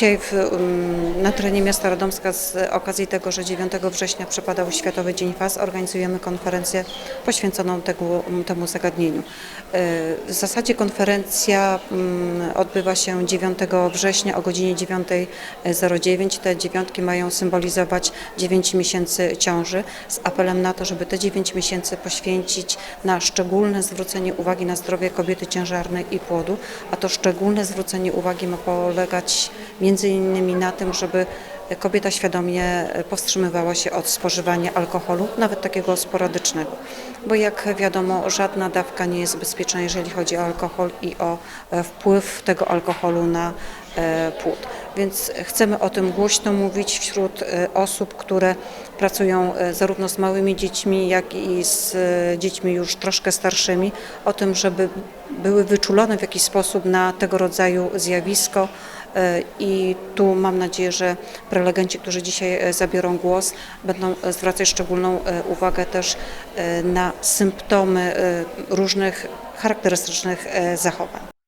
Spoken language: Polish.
Dzisiaj w, um, na terenie miasta Radomska z okazji tego, że 9 września przypadał Światowy Dzień FAS, organizujemy konferencję poświęconą tego, temu zagadnieniu. E, W zasadzie konferencja mm, odbywa się 9 września o godzinie 9.09. Te dziewiątki mają symbolizować 9 miesięcy ciąży z apelem na to, żeby te 9 miesięcy poświęcić na szczególne zwrócenie uwagi na zdrowie kobiety ciężarnej i płodu, a to szczególne zwrócenie uwagi ma polegać między innymi na tym, żeby kobieta świadomie powstrzymywała się od spożywania alkoholu, nawet takiego sporadycznego. Bo jak wiadomo, żadna dawka nie jest bezpieczna, jeżeli chodzi o alkohol i o e, wpływ tego alkoholu na e, płód. Więc chcemy o tym głośno mówić wśród e, osób, które pracują e, zarówno z małymi dziećmi, jak i z e, dziećmi już troszkę starszymi, o tym, żeby były wyczulone w jakiś sposób na tego rodzaju zjawisko. I tu mam nadzieję, że prelegenci, którzy dzisiaj zabiorą głos, będą zwracać szczególną uwagę też na symptomy różnych charakterystycznych zachowań.